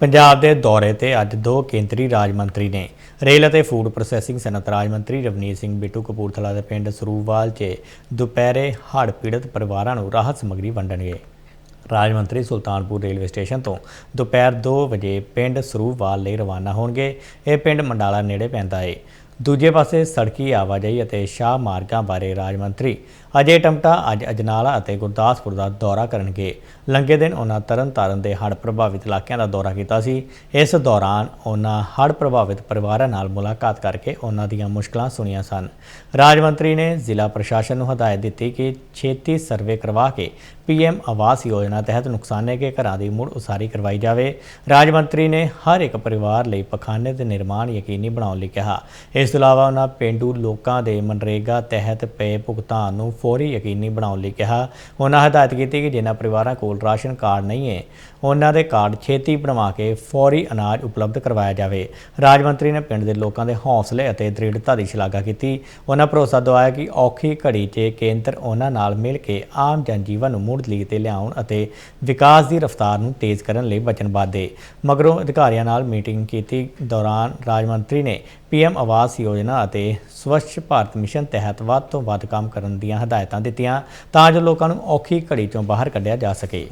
ਪੰਜਾਬ ਦੇ ਦੌਰੇ ਤੇ ਅੱਜ ਦੋ ਕੇਂਦਰੀ ਰਾਜ ਮੰਤਰੀ ਨੇ ਰੇਲ ਅਤੇ ਫੂਡ ਪ੍ਰੋਸੈਸਿੰਗ ਸਨਅਤ ਰਾਜ ਮੰਤਰੀ ਰਵਨੀਤ ਸਿੰਘ ਬਿੱਟੂ ਕਪੂਰਥਲਾ ਦੇ ਪਿੰਡ ਸਰੂਵਾਲ 'ਚ ਦੁਪਹਿਰੇ ਹੜ੍ਹ ਪੀੜਤ ਪਰਿਵਾਰਾਂ ਨੂੰ ਰਾਹਤ ਸਮੱਗਰੀ ਵੰਡਣਗੇ। ਰਾਜ ਮੰਤਰੀ ਸੁਲਤਾਨਪੁਰ ਰੇਲਵੇ ਸਟੇਸ਼ਨ ਤੋਂ ਦੁਪਹਿਰ 2 ਵਜੇ ਪਿੰਡ ਸਰੂਵਾਲ ਲਈ ਰਵਾਨਾ ਹੋਣਗੇ। ਇਹ ਪਿੰਡ ਮੰਡਾਲਾ ਨੇੜੇ ਪੈਂਦਾ ਹੈ ਦੂਜੇ ਪਾਸੇ ਸੜਕੀ ਆਵਾਜਾਈ ਅਤੇ ਸ਼ਾਹ ਮਾਰਗਾਂ ਬਾਰੇ ਰਾਜ ਮੰਤਰੀ ਅਜੇ ਟਮਟਾ ਅੱਜ ਅਜਨਾਲਾ ਅਤੇ ਗੁਰਦਾਸਪੁਰ ਦਾ ਦੌਰਾ ਕਰਨਗੇ। ਲੰਘੇ ਦਿਨ ਉਹਨਾਂ ਤਰਨ ਤਾਰਨ ਦੇ ਹੜ੍ਹ ਪ੍ਰਭਾਵਿਤ ਇਲਾਕਿਆਂ ਦਾ ਦੌਰਾ ਕੀਤਾ ਸੀ। ਇਸ ਦੌਰਾਨ ਉਹਨਾਂ ਹੜ੍ਹ ਪ੍ਰਭਾਵਿਤ ਪਰਿਵਾਰਾਂ ਨਾਲ ਮੁਲਾਕਾਤ ਕਰਕੇ ਉਹਨਾਂ ਦੀਆਂ ਮੁਸ਼ਕਲਾਂ ਸੁਣੀਆਂ ਸਨ। ਰਾਜ ਮੰਤਰੀ ਨੇ ਜ਼ਿਲ੍ਹਾ ਪ੍ਰਸ਼ਾਸਨ ਨੂੰ ਹਦਾਇਤ ਦਿੱਤੀ ਕਿ ਛੇਤੀ ਸਰਵੇ ਕਰਵਾ ਕੇ ਪੀਐਮ ਆਵਾਸ ਯੋਜਨਾ ਤਹਿਤ ਨੁਕਸਾਨੇ ਕੇ ਘਰਾਂ ਦੀ ਮੁੜ ਉਸਾਰੀ ਕਰਵਾਈ ਜਾਵੇ। ਰਾਜ ਮੰਤਰੀ ਨੇ ਹਰ ਇੱਕ ਪਰਿਵਾਰ ਲਈ ਪਖਾਨੇ ਦੇ ਨਿਰਮਾਣ ਯਕੀਨੀ ਬਣਾਉਣ ਲਈ ਕਿਹਾ। ਇਸ ਇਸ ਤੋਂ ਇਲਾਵਾ ਉਹਨਾਂ ਪਿੰਡੂ ਲੋਕਾਂ ਦੇ ਮਨਰੇਗਾ ਤਹਿਤ ਪਏ ਭੁਗਤਾਨ ਨੂੰ ਫੌਰੀ ਯਕੀਨੀ ਬਣਾਉਣ ਲਈ ਕਿਹਾ। ਉਹਨਾਂ ਹਦਾਇਤ ਕੀਤੀ ਕਿ ਜਿਨ੍ਹਾਂ ਪਰਿਵਾਰਾਂ ਕੋਲ ਰਾਸ਼ਨ ਕਾਰਡ ਨਹੀਂ ਹੈ, ਉਹਨਾਂ ਦੇ ਕਾਰਡ ਛੇਤੀ ਬਣਵਾ ਕੇ ਫੌਰੀ ਅਨਾਜ ਉਪਲਬਧ ਕਰਵਾਇਆ ਜਾਵੇ। ਰਾਜ ਮੰਤਰੀ ਨੇ ਪਿੰਡ ਦੇ ਲੋਕਾਂ ਦੇ ਹੌਸਲੇ ਅਤੇ ਦ੍ਰਿੜਤਾ ਦੀ ਸ਼ਲਾਘਾ ਕੀਤੀ। ਉਹਨਾਂ ਭਰੋਸਾ ਦਿਵਾਇਆ ਕਿ ਔਖੀ ਘੜੀ 'ਚ ਕੇਂਦਰ ਉਹਨਾਂ ਨਾਲ ਮਿਲ ਕੇ ਆਮ ਜਨਜੀਵਨ ਨੂੰ ਮੁੜ ਤੇ ਲਿਆਉਣ ਅਤੇ ਵਿਕਾਸ ਦੀ ਰਫ਼ਤਾਰ ਨੂੰ ਤੇਜ਼ ਕਰਨ ਲਈ ਵਚਨਬੱਧ ਹੈ ਮਗਰੋਂ ਅਧਿਕਾਰੀਆਂ ਨਾਲ ਮੀਟਿੰਗ ਕੀਤੀ ਦੌਰਾਨ ਰਾਜ ਮੰਤਰੀ ਨੇ ਪੀਐਮ ਆਵਾਸ ਯੋਜਨਾ ਅਤੇ ਸਵੱਛ ਭਾਰਤ ਮਿਸ਼ਨ ਤਹਿਤ ਵੱਧ ਤੋਂ ਵੱਧ ਕੰਮ ਕਰਨ ਦੀਆਂ ਹਦਾਇਤਾਂ ਦਿੱਤੀਆਂ ਤਾਂ ਜੋ ਲੋਕਾਂ ਨੂੰ ਔਖੀ ਘੜੀ 'ਚੋਂ ਬਾਹਰ ਕੱਢਿਆ ਜਾ ਸਕੇ।